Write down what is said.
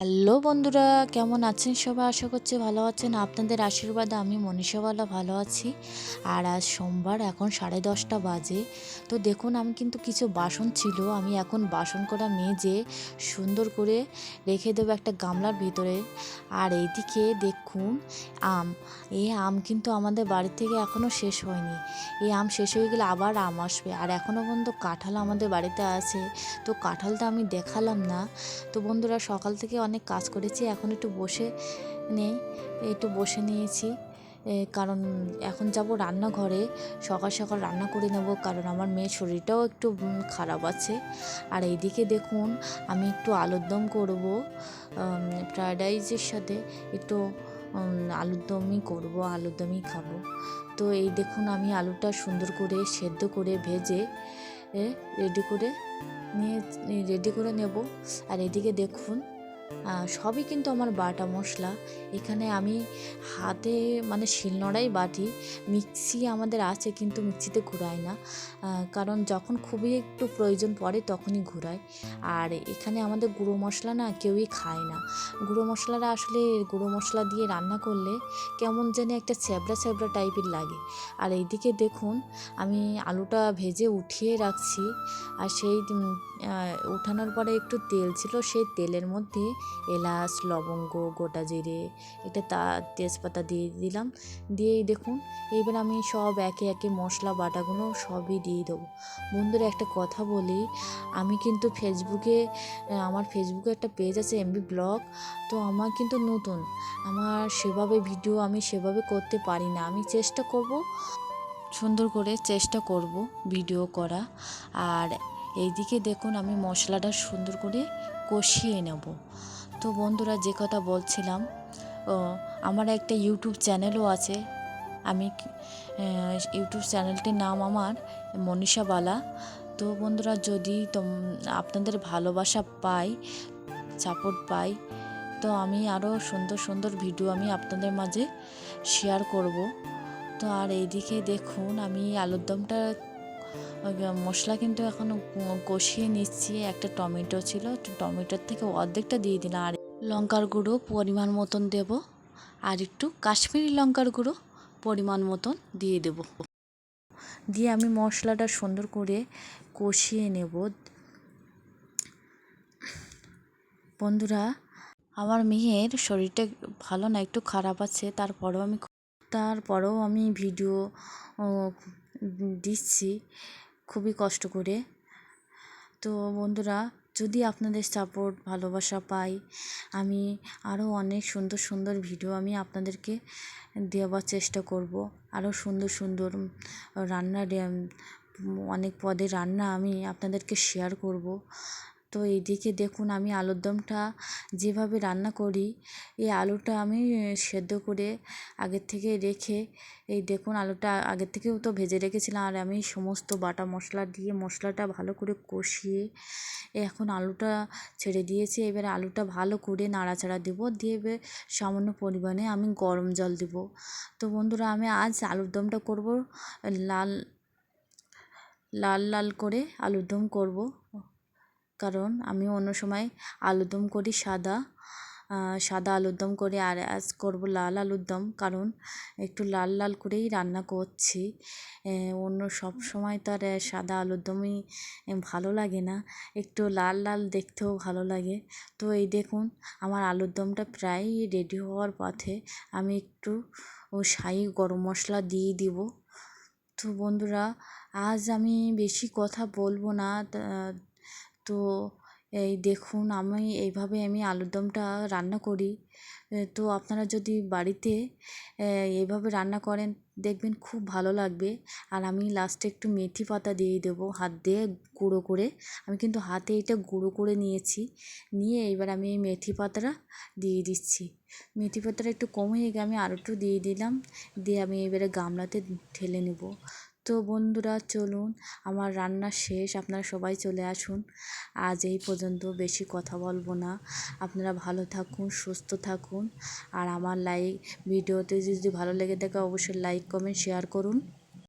Hello বন্ধুরা, কেমন আছেন সবাই? আশা করছি ভালো আছেন। আপনাদের আশীর্বাদে আমি মনীষাওয়ালা ভালো আছি। আর আজ সোমবার, এখন সাড়ে দশটা বাজে। তো দেখুন, আমি কিন্তু কিছু বাসন ছিল। আমি এখন বাসন করা মেজে সুন্দর করে রেখে দেবো একটা গামলার ভিতরে। আর এইদিকে দেখুন, আম। এই আম কিন্তু আমাদের বাড়ি থেকে এখনও শেষ হয়নি। এই আম শেষ হয়ে গেলে আবার আম আসবে। আর এখনও পর্যন্ত কাঁঠাল আমাদের বাড়িতে আছে। তো কাঁঠালটা আমি দেখালাম না। তো বন্ধুরা, সকাল থেকে অনেক কাজ করেছি, এখন একটু বসে নেই, একটু বসে নিয়েছি। কারণ এখন যাব রান্নাঘরে, সকাল সকাল রান্না করে নেব, কারণ আমার মেয়ের শরীরটাও একটু খারাপ আছে। আর এইদিকে দেখুন, আমি একটু আলুর দম করব ফ্রায়েড রাইসের সাথে একটু আলুর দমই করব, আলুর দমই খাব। তো এই দেখুন, আমি আলুটা সুন্দর করে সেদ্ধ করে ভেজে রেডি করে নিয়ে রেডি করে নেব। আর এদিকে দেখুন সবই কিন্তু আমার বাটা মশলা। এখানে আমি হাতে মানে শিলনোড়াই বাটি, মিক্সি আমাদের আছে কিন্তু মিক্সিতে ঘুরাই না। কারণ যখন খুবই একটু প্রয়োজন পড়ে তখনই ঘুরাই আর এখানে আমাদের গুঁড়ো মশলা না কেউই খায় না। গুঁড়ো মশলাটা আসলে গুঁড়ো মশলা দিয়ে রান্না করলে কেমন যেন একটা ছ্যাবড়া ছ্যাবড়া টাইপের লাগে। আর এইদিকে দেখুন, আমি আলুটা ভেজে উঠিয়ে রাখছি। আর সেই উঠানোর পরে একটু তেল ছিল, সেই তেলের মধ্যে এলাচ, লবঙ্গ, গোটা জিরে একটা তা, তেজপাতা দিয়ে দিলাম। দিয়েই দেখুন, এবার আমি সব একে একে মশলা, বাটাগুলো সবই দিয়ে দেবো। বন্ধুরা, একটা কথা বলি, আমি কিন্তু ফেসবুকে, আমার ফেসবুকে একটা পেজ আছে এমবি ব্লগ, তো আমার কিন্তু নতুন। আমার সেভাবে ভিডিও আমি সেভাবে করতে পারি না। আমি চেষ্টা করব, সুন্দর করে চেষ্টা করব ভিডিও করা। আর এইদিকে দেখুন, আমি মশলাটা সুন্দর করে কষিয়ে নেব। তো বন্ধুরা, যে কথা বলছিলাম আমার একটা ইউটিউব চ্যানেলও আছে। আমি ইউটিউব চ্যানেলটির নাম আমার মনীষা বালা। তো বন্ধুরা, যদি আপনাদের ভালোবাসা পাই সাপোর্ট পাই, তো আমি আরও সুন্দর সুন্দর ভিডিও আমি আপনাদের মাঝে শেয়ার করব। তো আর এইদিকে দেখুন, আমি আলুর দমটা মশলা কিন্তু এখনও কষিয়ে নিচ্ছি। একটা টমেটো ছিল টমেটোর থেকে অর্ধেকটা দিয়ে দিলাম। আর লঙ্কার গুঁড়ো পরিমাণ মতন দেব। আর একটু কাশ্মীরি লঙ্কার গুঁড়ো পরিমাণ মতন দিয়ে দেব। দিয়ে আমি মশলাটা সুন্দর করে কষিয়ে নেব। বন্ধুরা, আমার মেয়ের শরীরটা ভালো না, একটু খারাপ আছে। তারপরেও আমি তারপরেও আমি ভিডিও দিচ্ছি। খুবই কষ্ট করে। তো বন্ধুরা, যদি আপনাদের সাপোর্ট ভালোবাসা পাই, আমি আরও অনেক সুন্দর সুন্দর ভিডিও আমি আপনাদেরকে দেওয়ার চেষ্টা করব। আরও সুন্দর সুন্দর রান্না, অনেক পদের রান্না আমি আপনাদেরকে শেয়ার করব। তো এইদিকে দেখুন আমি আলুর দমটা যেভাবে রান্না করি, এই আলুটা আমি সেদ্ধ করে আগের থেকে রেখে, এই দেখুন আলুটা আগের থেকেও তো ভেজে রেখেছিলাম আর আমি সমস্ত বাটা মশলা দিয়ে মশলাটা ভালো করে কষিয়ে এখন আলুটা ছেড়ে দিয়েছি। এবারে আলুটা ভালো করে নাড়াচাড়া দেবো, দিয়ে এবার সামান্য পরিমাণে আমি গরম জল দেব। তো বন্ধুরা আমি আজ আলুর দমটা করব, লাল লাল লাল করে আলুর দম করব। কারণ আমি অন্য সময় আলুর দম করি সাদা সাদা আলুর দম করে আর আজ করব লাল আলুর দম কারণ একটু লাল লাল করেই রান্না করছি। অন্য সব সময় তো আর সাদা আলুর দমই ভালো লাগে না। একটু লাল লাল দেখতেও ভালো লাগে। তো এই দেখুন, আমার আলুর দমটা প্রায় রেডি হওয়ার পথে আমি একটু, ও গরম মশলা দিয়ে দিব। তো বন্ধুরা, আজ আমি বেশি কথা বলব না তা- এই দেখুন আমি এইভাবে আমি আলুর দমটা রান্না করি। তো আপনারা যদি বাড়িতে এইভাবে রান্না করেন, দেখবেন খুব ভালো লাগবে। আর আমি লাস্টে একটু মেথি পাতা দিয়ে দেবো, হাত দিয়ে গুঁড়ো করে। আমি কিন্তু হাতে এটা গুঁড়ো করে নিয়েছি। নিয়ে এবার আমি এই মেথি পাতাটা দিয়ে দিচ্ছি। মেথি পাতাটা একটু কম গিয়ে আমি আরও একটু দিয়ে দিলাম। দিয়ে আমি এবারে গামলাতে ঢেলে নেব। তো বন্ধুরা, চলুন আমার রান্না শেষ। আপনারা সবাই চলে আসুন। আজ এই পর্যন্ত বেশি কথা বলব না। আপনারা ভালো থাকুন, সুস্থ থাকুন। আর আমার লাইক ভিডিওতে যদি ভালো লেগে থাকে, অবশ্যই লাইক কমেন্ট শেয়ার করুন।